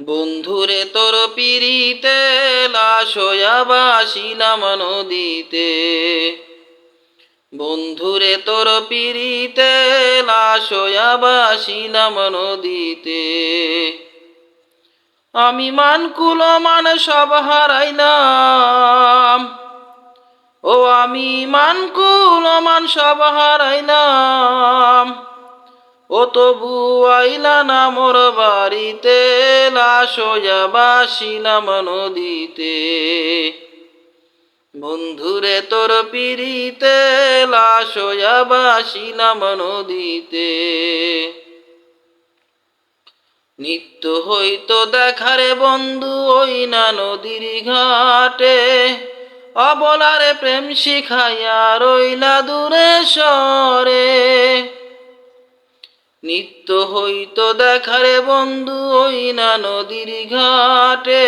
বন্ধুরে তোর পিড়িতে, লাশ হইয়া বাসিলাম নদীতে। বন্ধুরে তোর পিড়িতে, লাশ হইয়া বাসিলাম নদীতে। আমি মান কুলো মান সব হারাইলাম। ও আমি মান কুলো মান সব হারাইলাম। ও তবু আইলা না মোর বাড়িতে, লাশ হইয়া বাসিলাম নদীতে বন্ধুরে তোর পিড়িতে, লাশ হইয়া বাসিলাম নদীতে নিত্য হইতো দেখারে বন্ধু ওই না নদীর ঘাটে, অবলারে প্রেম শিখাইয়া রইলা দূরে সরে। নিত্য হইতো দেখারে বন্ধু, ওই না নদীর ঘাটে।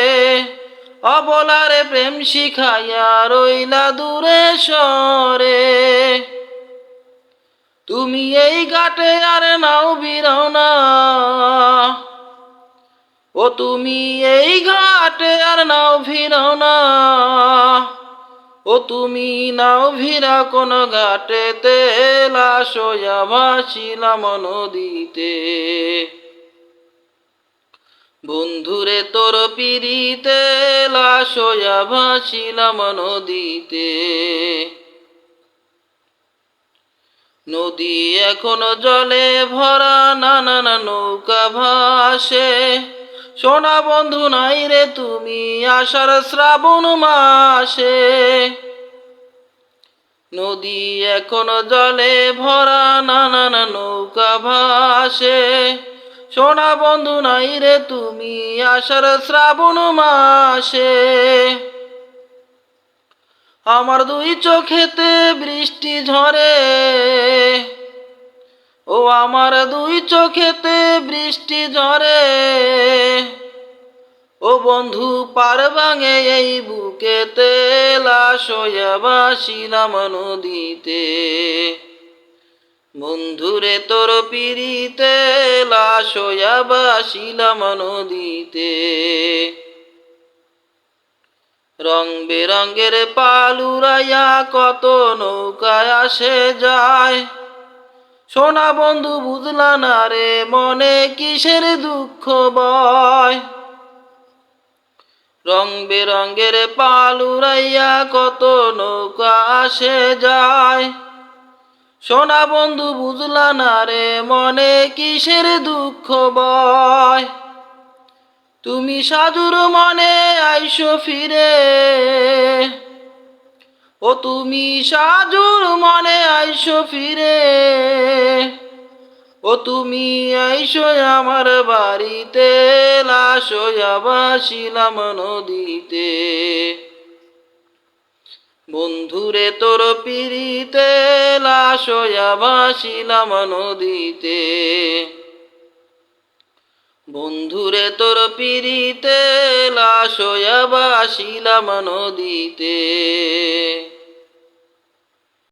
অবলারে প্রেম শিখাইয়া রইলা দূরে সরে। তুমি এই ঘাটে আর নাও বিরও না ও তুমি এই ঘাটে আর নাও ভিড়ও না ও তুমি নাও ভিড়া কোন ঘাটেতে লাশ হইয়া ভাসিলাম নদীতে বন্ধুরে তোর পিড়িতে লাশ হইয়া ভাসিলাম নদীতে নদী এখনও জলে ভরা নানা নৌকা ভাসে। সোনা বন্ধু নাই রে তুমি আষাঢ় শ্রাবণ মাসে। নদী এখনও জলে ভরা নানা না নৌকা ভাসে। সোনা বন্ধু নাই রে তুমি আষাঢ় শ্রাবণ মাসে। আমার দুই চোখেতে বৃষ্টি ঝরে। ও আমার দুই চোখেতে বৃষ্টি ঝরে। ও বন্ধু, পার ভাঙে এই বুকেতে লাশ হইয়া বাসিলাম নদীতে বন্ধুরে, তোর পিড়িতে লাশ হইয়া বাসিলাম নদীতে রং বেরঙ্গের পালুরাইয়া কত নৌকায় আসে যায়। সোনা বন্ধু, বুঝলা না রে মনে কিসের দুঃখ বয়? রং বেরঙ্গের পালুরাইয়া কত নৌকা আসে যায়। সোনা বন্ধু, বুঝলা না রে মনে কিসের দুঃখ বয়? তুমি সাধুর মনে আইসো ফিরে। ও তুমি সাজুর মনে আইসো ফিরে। ও তুমি আইসো আমার বাড়িতে, লাশ বাসিলাম নদীতে। বন্ধুরে তোর পিড়িতে, লাশ বাসিলাম নদীতে। বন্ধুরে তোর পিড়িতে লাশ বাসিলাম নদীতে